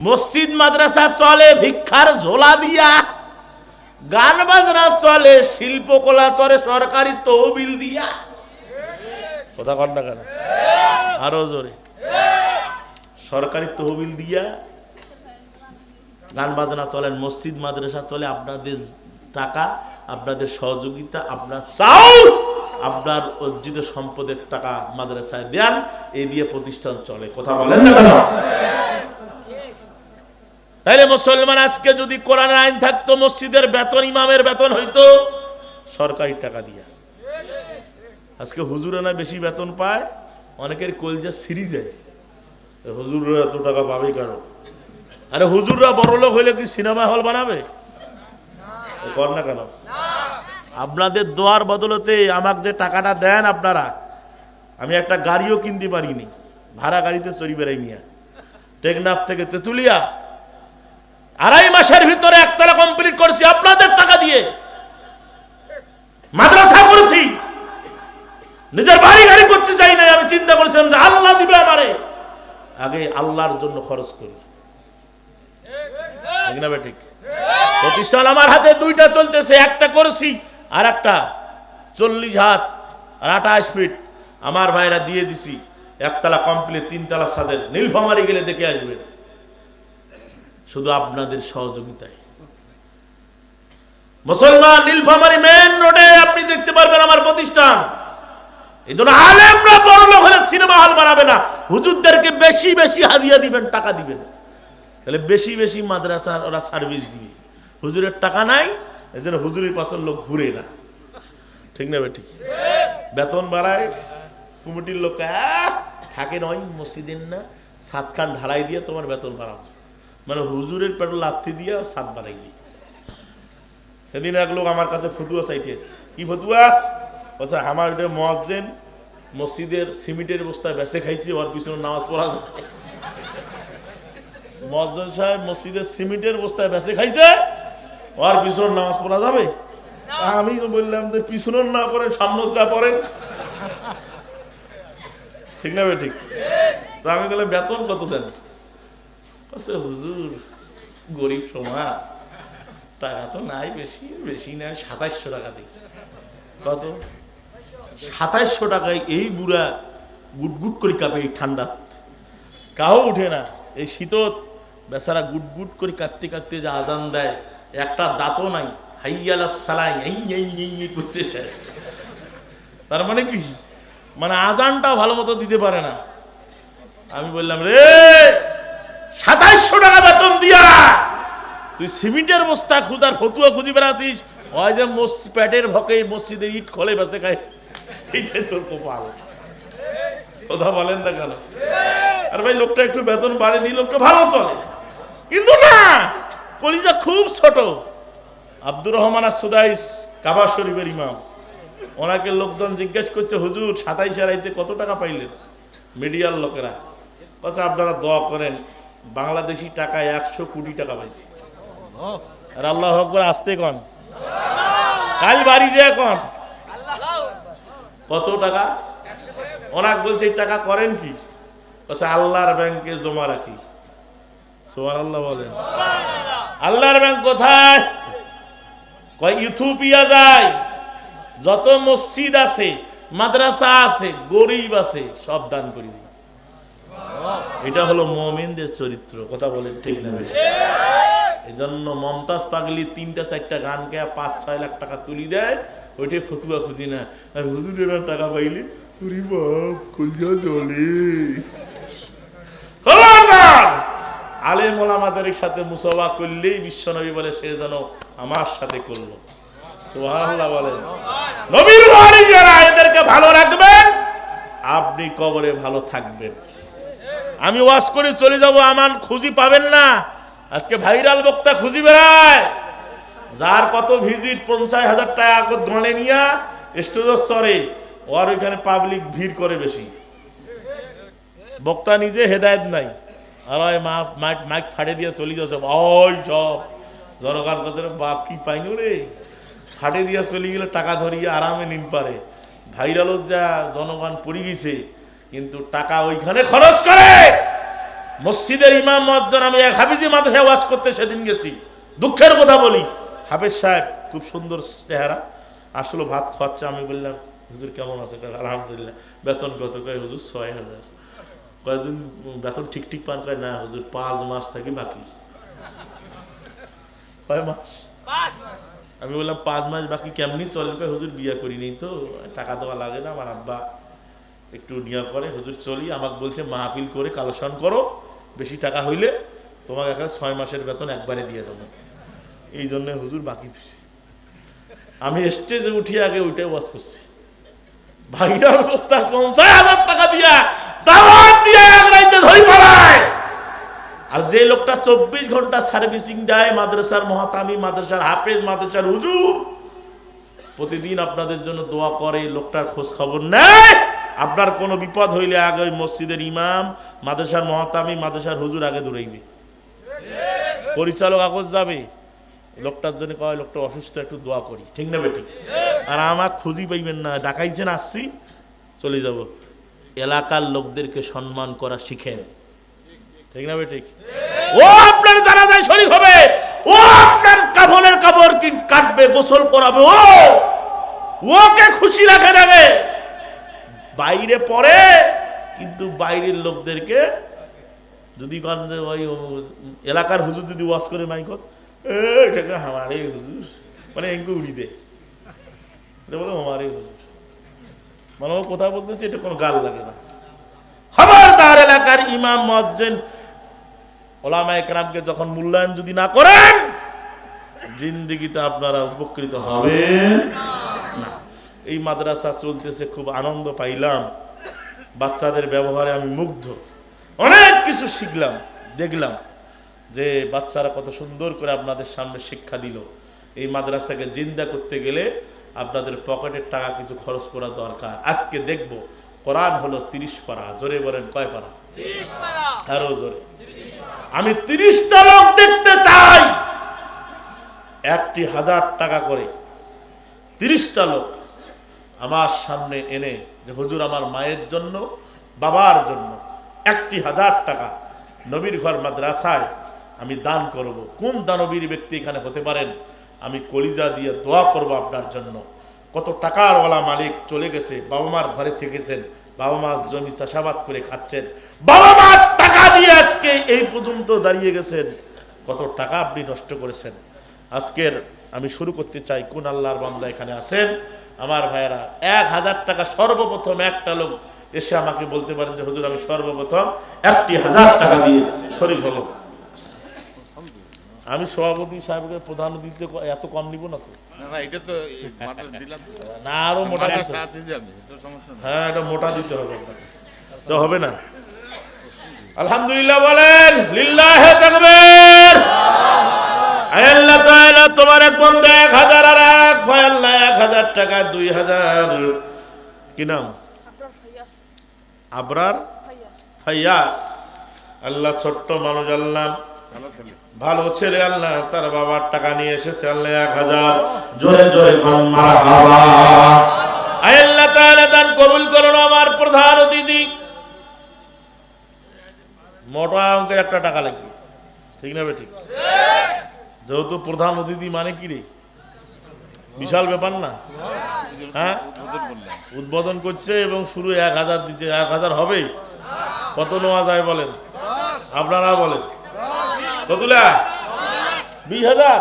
মসজিদ মাদ্রাসা চলে, ভিক্ষার ঝোলা দিয়া। গান বাজনা চলে, শিল্পকলা চলে, সরকারি তহবিল দিয়া। কথা কর না কেন? আরও জোরে। সরকারি তহবিল দিয়া গান বাজনা চলেন মসজিদ মাদ্রাসা চলে, আপনাদের টাকা, আপনাদের সহযোগিতা, আপনার চাউল, আপনার অর্জিত সম্পদের টাকা মাদ্রাসায় দেন এই দিয়ে প্রতিষ্ঠান চলে। কথা বলেন না কেন? তাইলে মুসলমান আজকে যদি কোরআনের আইন থাকতো, মসজিদের বেতন, ইমামের বেতন হইতো, সরকারি টাকা দিয়া। আজকে হুজুরা না বেশি বেতন পায়, অনেকের কলজা সিরি যায়। হুজুররা এত টাকা পাবে কেন? আরে হুজুররা বড় লোক হইলে কি সিনেমা হল বানাবে? কর না কেন? আপনাদের দোয়ার বদলতে আমাকে যে টাকাটা দেন আপনারা, আমি একটা গাড়িও কিনতে পারিনি। ভাড়া গাড়িতে চড়ি বেড়াই মিয়া টেকনাফ থেকে তেতুলিয়া আড়াই মাসের ভিতরে একতলা কমপ্লিট করছি, আপনাদের টাকা দিয়ে। মাদ্রাসা করেছি। নিজের বাড়ি গাড়ি করতে চাই না আমি চিন্তা করেছিলাম যে আল্লাহ দিবে আমারে। আগে আল্লাহর জন্য খরচ করি। ঠিক প্রতিষ্ঠান আমার হাতে দুইটা চলতেছে, একটা করেছি আর একটা। চল্লিশ হাত আর আঠাশ ফিট। আমার ভাইরা দিয়ে দিছি, একতলা কমপ্লিট তিনতলা সাদের নীলফামারি গেলে দেখে আসবেন। শুধু আপনাদের সহযোগিতায়। মুসলমান নীলফামারি মেন রোডে আপনি দেখতে পারবেন আমার প্রতিষ্ঠান। এই জন্য আলেমরা হলে সিনেমা হল বানাবে না। হুজুরদেরকে বেশি বেশি হাদিয়া দিবেন, টাকা দিবেন। তাহলে বেশি বেশি মাদ্রাসার ওরা সার্ভিস দিবে। হুজুরের টাকা নাই, এই জন্য হুজুরের পাশের লোক ঘুরে না। ঠিক না ঠিক? বেতন বাড়ায় কমিটির লোক থাকে নয় মসজিদের না সাত খান ঢালাই দিয়ে তোমার বেতন বাড়াও মানে হুজুরের পেট্রোল লাথি দিয়ে সাত বাড়াইলি সেদিন এক লোক আমার কাছে ফতুয়া চাইতে কি ফতুয়া? বলছে আমার এটা মহাজেন মসজিদের সিমেন্টের বস্তায় বেঁচে খাইছি, ওর পিছনে নামাজ পড়া যায়। মহাজন সাহেব মসজিদের সিমেন্টের বস্তায় বেঁচে খাইছে, ওর পিছনে নামাজ পড়া যাবে। আমি বললাম যে পিছনের না করেন সামনে যা পড়েন। ঠিক না ঠিক? তো আমি বললাম, বেতন কত দেন? হুজুর, গরিব সমাজ, টাকা তো নাই বেশি বেশি নাই সাতাইশশো টাকা দিই কত? সাতাইশশো টাকায় এই বুড়া গুটগুট গুট করে কাঁপে এই ঠান্ডা। কাউ উঠে না। এই শীতত বেচারা গুটগুট গুট করে কাঁদতে কাঁদতে যে আজান দেয়, একটা দাঁতও নাই। হাইয়ালা সালাই করতে চায়। তার মানে কি? মানে আজানটা ভালো মতো দিতে পারে না। আমি বললাম, রে! সাতাইশশো টাকা বেতন দিয়া। তুই সিমেন্টের বস্তা খুদার ফতুয়া খুঁজি বেড়াছিস হয় যে পেটের ভকে মসজিদের ইট খোলে বেঁচে খায়। এইটাই তোর কপাল। কথা বলেন না কেন? আর ভাই, লোকটা একটু বেতন বাড়েনি লোকটা ভালো চলে। কিন্তু না, কলিজা খুব ছোট। আব্দুর রহমান আর সুদাইস কাবা শরীফের ইমাম। ওনাকে লোকজন জিজ্ঞেস করছে, হুজুর, সাতাইশ আড়াইতে কত টাকা পাইলেন? মিডিয়ার লোকেরা। বলছে, আপনারা দোয়া করেন বাংলাদেশি টাকায় একশো কোটি টাকা পাইছি। আর আল্লাহ আকবর আসতে কন। কাল বাড়ি যে এখন কত টাকা? ওনাক বলছে এই টাকা করেন কি? আল্লাহর ব্যাংকে জমা রাখি। সোমান আল্লাহ বলেন আল্লাহর ব্যাংক কোথায়? কয় ইথিওপিয়া যায়। যত মসজিদ আছে মাদ্রাসা আছে গরিব আছে সব দান করি দিই। এটা হলো মমিনদের চরিত্র, কথা বলেন ঠিক না এই জন্য মমতাজ পাগলি তিনটা, চারটা গান পাঁচ, ছয় লাখ টাকা তুলি দেয় ওইটাই ফতুয়া খুঁজি না। আর হুজুরেরা টাকা পাইলে উরি বাপ, কলজা জলে। খবরদার! আলেম ওলামাদের সাথে মুসাফা করলেই বিশ্বনবী বলে, সে যেন আমার সাথে করল। নবীর যারা এদেরকে ভালো রাখবেন, আপনি কবরে ভালো থাকবেন। আমি ওয়াজ করে চলে যাব আমার খুঁজি পাবেন না। আজকে ভাইরাল বক্তা খুঁজি বেড়ায়। যার কত ভিজিট, পঞ্চাশ হাজার টাকা গণে নিয়া স্টেজের স্তরে ওর ওইখানে পাবলিক ভিড় করে বেশি। বক্তা নিজে হেদায়ত নাই। আর মাইক ফাটে দিয়ে চলে যাচ্ছে ওই সব। জনগণ কাছে বাপ কি পাইনু রে? ফাটে দিয়ে চলে গেলে টাকা ধরিয়ে আরামে নিন পারে। ভাইরালও যা জনগণ পড়ে গেছে কিন্তু টাকা ওইখানে খরচ করে। মসজিদের ইমাম মজ্জান আমি এক হাফিজি মাদ্রাসায় ওয়াজ করতে সেদিন গেছি। দুঃখের কথা বলি। হাফেজ সাহেব খুব সুন্দর চেহারা। আসলে ভাত খাওয়াচ্ছে আমি বললাম হুজুর কেমন আছে? আলহামদুলিল্লাহ। বেতন কত? কয় হুজুর ছয় হাজার। কয়েকদিন বেতন ঠিক ঠিক পান? কয় না হুজুর পাঁচ মাস থাকি বাকি। কয় মাস। আমি বললাম পাঁচ মাস বাকি কেমনি চলে? কয় হুজুর বিয়ে করিনি তো। টাকা দেওয়া লাগে না আমার আব্বা একটু নিয়া করে, হুজুর, চলি, আমাকে বলছে মাহফিল করে কালেকশন করো, বেশি টাকা হইলে তোমাকে এখানে ছয় মাসের বেতন একবারে দিয়ে দেবো। এই জন্য হুজুর বাকি দিছি। আমি স্টেজে উঠি আগে ওইটাই ওয়াজ করছি। ভাইরার বস্তা পঞ্চাশ হাজার টাকা দিয়া দাওয়াত দিয়ে এক ধরি পালায়। আর যে লোকটা চব্বিশ ঘণ্টা সার্ভিসিং দেয়, মাদ্রাসার মহাতামি, মাদ্রাসার হাফেজ, মাদ্রাসার হুজুর, প্রতিদিন আপনাদের জন্য দোয়া করে, লোকটার খোঁজ খবর নেয়। আপনার কোনো বিপদ হইলে আগে ওই মসজিদের ইমাম, মাদ্রাসার মহাতামি, মাদ্রাসার হুজুর আগে দৌড়াইবে। পরিচালক আগজ যাবে। লোকটার জন্য কয়, লোকটা অসুস্থ, একটু দোয়া করি। ঠিক না বেটি? আর আমার খুঁজি পাইবেন না। ডাকাইছেন, আসছি, চলে যাব। এলাকার লোকদেরকে সম্মান করা শিখেন। ঠিক না বেটি? ও আপনার জানা যায় শরীর হবে। ও আপনার কাফনের কাপড় কাটবে, গোসল করাবে। ও! ওকে খুশি রাখে রাখে বাইরে পড়ে, কিন্তু বাইরের লোকদেরকে যদি এলাকার হুজুর যদি ওয়াশ করে মাইকত? এ এটা আমারে হুজুর মানে এঙ্কু উড়ি দে। বলে আমারে হুজুর। মানে ও কথা বলতেছে, এটা কোনো গাল লাগে না। খবরদার এলাকার ইমাম মজ্জেন ওলামা একরামকে যখন মূল্যায়ন যদি না করেন, জিন্দিগিতে আপনারা উপকৃত হবেন না। এই মাদ্রাসা চলতেছে খুব আনন্দ পাইলাম। বাচ্চাদের ব্যবহারে আমি মুগ্ধ। অনেক কিছু শিখলাম দেখলাম যে বাচ্চারা কত সুন্দর করে আপনাদের সামনে শিক্ষা দিল। এই মাদ্রাসাকে জিন্দা করতে গেলে আপনাদের পকেটের টাকা কিছু খরচ করা দরকার। আজকে দেখব কোরআন হলো তিরিশ পারা। জোরে বলেন কয় পারা? আরও জোরে। আমি তিরিশটা লোক দেখতে চাই। একটি হাজার টাকা করে। তিরিশটা লোক আমার সামনে এনে যে হুজুর আমার মায়ের জন্য, বাবার জন্য একটি হাজার টাকা নবীর ঘর মাদ্রাসায় আমি দান করব। কোন দানবীর ব্যক্তি এখানে হতে পারেন? আমি কলিজা দিয়ে দোয়া করব আপনার জন্য। কত টাকার ওয়ালা মালিক চলে গেছে, বাবা মার ঘরে থেকেছেন, বাবা মা জমি চাষাবাদ করে খাচ্ছেন। বাবা মার টাকা দিয়ে আজকে এই পর্যন্ত দাঁড়িয়ে গেছেন। কত টাকা আপনি নষ্ট করেছেন। আজকের আমি শুরু করতে চাই, কোন আল্লাহর বান্দা এখানে আছেন? আমার ভাইয়েরা এক হাজার টাকা সর্বপ্রথম একটা লোক এসে আমাকে বলতে পারেন যে হুজুর আমি সর্বপ্রথম একটি হাজার টাকা দিয়ে শরীর হলো আমি সভাপতি সাহেবকে প্রধান দিতে এত কম নিব না তো। না আরও মোটা হ্যাঁ এটা মোটা দিতে হবে তো হবে না। আলহামদুলিল্লাহ বলেন লিল্লাহে আয় আল্লাহ তাআলা তোমার এক বন্ধু এক হাজার আর এক, ভাই আল্লাহ এক হাজার টাকা, দুই হাজার। কি নাম? আবরার ফাইয়াস। আল্লাহ ছোট্ট মানুষ, আল্লাহ। ভালো ছেলে, আল্লাহ। তার বাবার টাকা নিয়ে এসেছে, আল্লাহ এক হাজার। জোরে জোরে আল্লাহ তাআলা দান কবুল করুন আমার প্রধান অতিথি। মোটা অঙ্কের একটা টাকা লাগবে। ঠিক না বেটি যেহেতু প্রধান অতিথি মানে কি রে? বিশাল ব্যাপার না? হ্যাঁ? উদ্বোধন করছে এবং শুরু এক হাজার দিচ্ছে এক হাজার হবেই কত নেওয়া যায় বলেন? আপনারা বলেন। কতুলা বিশ হাজার?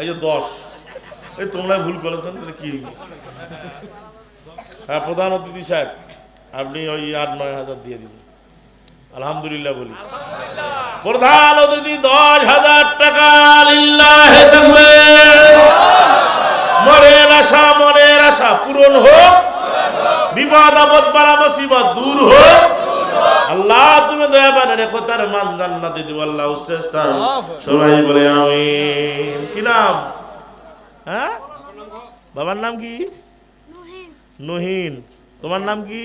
এই যে দশ। এই তোমরা ভুল করেছেন কি হ্যাঁ প্রধান অতিথি সাহেব, আপনি ওই আট, নয় হাজার দিয়ে দিন। আলহামদুলিল্লাহ বলি। প্রধান অতিথি দশ হাজার টাকা মনের আশা মনের আশা পূরণ হোক। বিপদ আপদ বালা মুসিবত দূর হোক। আল্লাহ তুমি দয়া বানে রেখো তার মান জান্নাতে দিব আল্লাহ উচ্চস্থান সবাই বলে আমিন। কি নাম? হ্যাঁ? বাবার নাম কি? নহিন। তোমার নাম কি?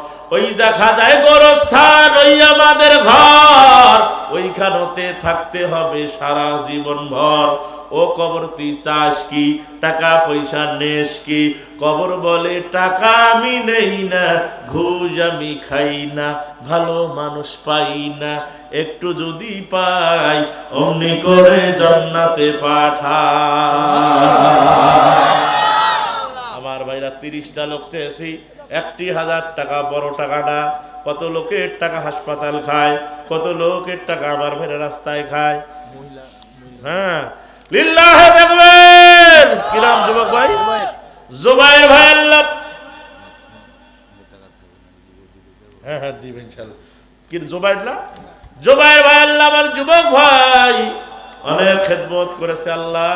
ওই দেখা যায় গোরস্থান, ওই আমাদের ঘর। ওইখানতে থাকতে হবে সারা জীবন ভর ও কবর তুই চাস কি? টাকা পয়সা নেস কি? কবর বলে, টাকা আমি নেই না, ঘুষ আমি খাই না, ভালো মানুষ পাই না। একটু যদি পাই, অমনি করে জান্নাতে পাঠা তিরিশটা লোক চেয়েছি একটি হাজার টাকা বড় টাকাটা। কত লোকের টাকা হাসপাতাল খায় কত লোকের টাকা আমার ভাইরা রাস্তায় খায়। হ্যাঁ। লিল্লাহে দেখবেন কি যুবক ভাই? জুবাইর। ভাই আল্লাহ। হ্যাঁ হ্যাঁ দিবেন ইনশাআল্লাহ। কি জুবাইর না? জুবাইর ভাই আল্লাহ আমার যুবক ভাই। অনেক খেদমত করেছে আল্লাহ।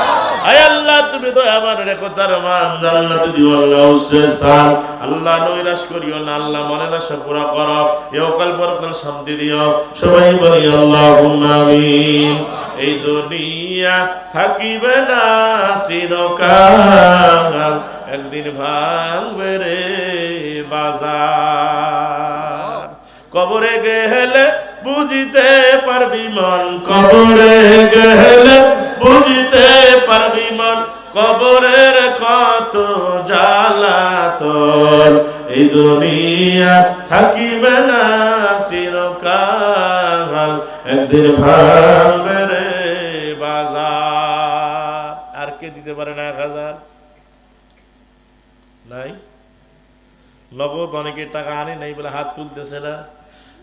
শান্তি এই দুনিয়া থাকিবে না চিরকাল। একদিন ভাঙবে রে বাজার। কবরে গেলে বুঝিতে পারবি মন। কবরে গেলে বুঝিতে কবরের কত জ্বালাতন এই দুনিয়া থাকিবে না চিরকাল। একদিন ভাঙবে রে বাজার। আর কে দিতে পারে না এক হাজার? নাই? নগদ অনেকে টাকা আনে, নাই বলে হাত তুলতেছে না।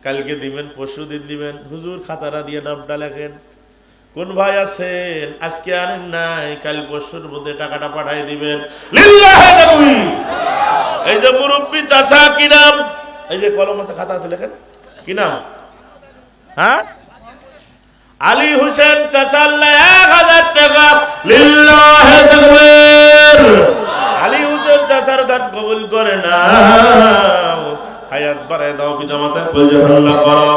কালকে দিবেন পরশু দিন দিবেন। হুজুর খাতাটা দিয়ে নামটা লেখেন। কোন ভাই আছেন? আজকে আনেন নাই, কাল পরশুর মধ্যে টাকাটা পাঠাই দিবেন। এই যে মুরব্বী চাচা, কি নাম? এই যে কলম আছে, খাতা আছে, লেখেন। কি নাম? হ্যাঁ? আলী হোসেন চাচা আল্লাহ এক হাজার টাকা। লিল্লাহে। আলী হুজুর চাচার দান কবুল করে না হায়াত বাড়ায় দাও পিতা মাতার কলজা ঠান্ডা করো।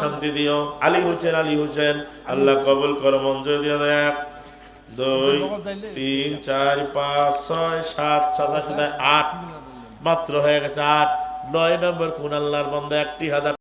শান্তি দিও। আলী হোসেন আলী হোসেন, আল্লাহ কবুল কর, মঞ্জুর দিয়ে। দেখ দুই, তিন, চার, পাঁচ, ছয়, সাত সাতাশ আট মাত্র হয়ে গেছে আট। নয় নম্বর কোন আল্লাহর বন্ধ একটি হাজার